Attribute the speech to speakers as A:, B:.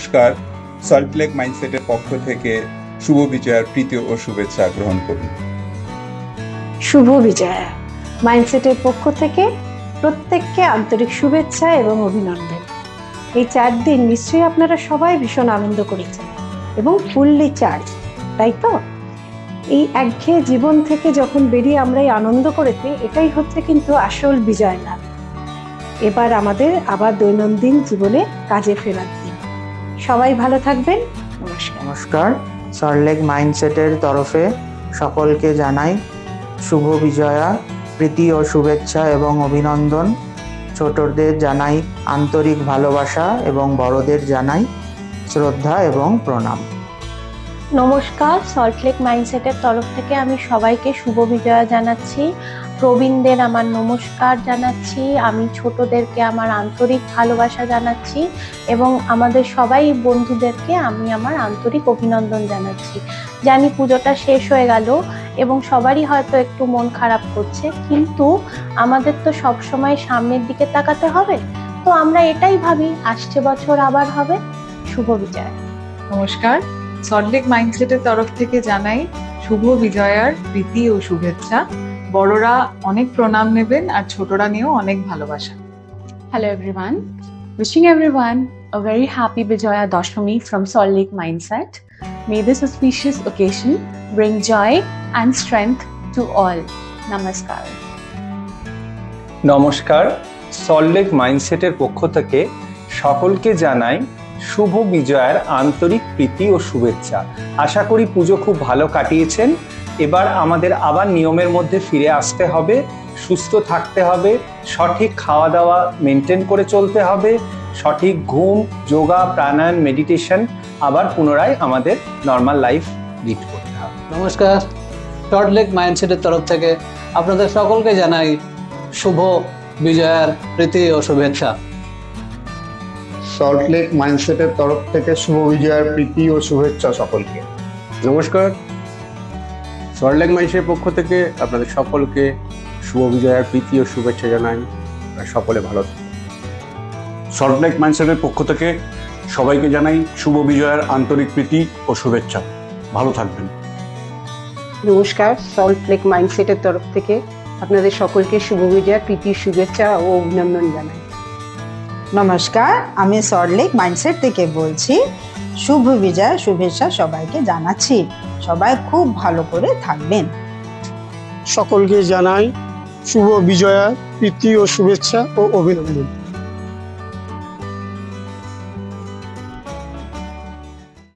A: নমস্কার। সল্টলেক মাইন্ডসেটের পক্ষ থেকে শুভ বিজয়ার প্রীতি ও শুভেচ্ছা গ্রহণ করুন
B: শুভ বিজয়া। মাইন্ডসেটের পক্ষ থেকে প্রত্যেককে আন্তরিক শুভেচ্ছা এবং অভিনন্দন। এই চার দিন নিশ্চয়ই আপনারা সবাই ভীষণ আনন্দ করেছেন এবং ফুললি চার্জ তাই তো? এই একঘেয়ে জীবন থেকে যখন বেরিয়ে আমরা এই আনন্দ করেছি এটাই হচ্ছে কিন্তু আসল বিজয় লাভ। এবার আমাদের আবার দৈনন্দিন জীবনে কাজে ফেরার সবাই ভালো থাকবেন। নমস্কার।
C: নমস্কার। সল্টলেক মাইন্ডসেটের তরফে সকলকে জানাই শুভ বিজয়া প্রীতি ও শুভেচ্ছা এবং অভিনন্দন। ছোটদের জানাই আন্তরিক ভালোবাসা এবং বড়দের জানাই শ্রদ্ধা এবং প্রণাম।
D: নমস্কার। সল্টলেক মাইন্ডসেটের তরফ থেকে আমি সবাইকে শুভ বিজয়া জানাচ্ছি। প্রবীণদের আমার নমস্কার জানাচ্ছি, আমি ছোটদেরকে আমার আন্তরিক ভালোবাসা জানাচ্ছি এবং আমাদের সবাই বন্ধুদেরকে আমি আমার আন্তরিক অভিনন্দন জানাচ্ছি। জানি পুজোটা শেষ হয়ে গেল এবং সবারই হয়তো একটু মন খারাপ করছে, কিন্তু আমাদের তো সবসময় সামনের দিকে তাকাতে হবে। তো আমরা এটাই ভাবি, আসছে বছর আবার হবে, শুভ বিজয়।
E: নমস্কার। সল্টলেক মাইন্ডসেটের তরফ থেকে জানাই শুভ বিজয়ার প্রীতি ও শুভেচ্ছা। বড়রা অনেক প্রণাম নেবেন আর ছোটরা নিয়েও অনেক ভালোবাসা
F: Hello everyone. Wishing everyone a very happy Vijaya Dashami from Salt Lake Mindset. May this auspicious occasion bring joy and strength to all. Namaskar.
G: নমস্কার সল্টলেক মাইন্ডসেটের পক্ষ থেকে সকলকে জানাই শুভ বিজয়ার আন্তরিক প্রীতি ও শুভেচ্ছা আশা করি পুজো খুব ভালো কাটিয়েছেন এবার আমাদের আবার নিয়মের মধ্যে ফিরে আসতে হবে সুস্থ থাকতে হবে সঠিক খাওয়া দাওয়া মেনটেন করে চলতে হবে সঠিক ঘুম যোগা প্রাণায়াম মেডিটেশন আবার পুনরায় আমাদের নর্মাল লাইফ লিড করতে হবে।
H: নমস্কার। শর্টলেক মাইন্ডসেটের তরফ থেকে আপনাদের সকলকে জানাই শুভ বিজয়ার প্রীতি ও শুভেচ্ছা।
I: সল্টলেক মাইন্ডসেটের তরফ থেকে শুভ বিজয়ার প্রীতি ও শুভেচ্ছা সকলকে।
J: নমস্কার। সল্টলেক মাইন্সের পক্ষ থেকে আপনাদের সকলকে শুভ বিজয়ার প্রীতি ও শুভেচ্ছা জানাই। সকলে ভালো থাকুন।
K: সল্টলেক মাইন্ডসেটের পক্ষ থেকে সবাইকে জানাই শুভ বিজয়ার আন্তরিক প্রীতি ও শুভেচ্ছা। ভালো থাকবেন।
L: নমস্কার সল্ট লেক মাইন্ডসেটের তরফ থেকে আপনাদের সকলকে শুভ বিজয়ার প্রীতি শুভেচ্ছা ও অভিনন্দন জানাই।
M: নমস্কার আমি সল্টলেক মাইন্ডসেট থেকে বলছি শুভ বিজয় শুভেচ্ছা সবাইকে জানাচ্ছি। সবাই খুব ভালো করে থাকবেন।
I: সকলকে জানাই শুভ বিজয়া প্রীতি ও শুভেচ্ছা ও অভিনন্দন।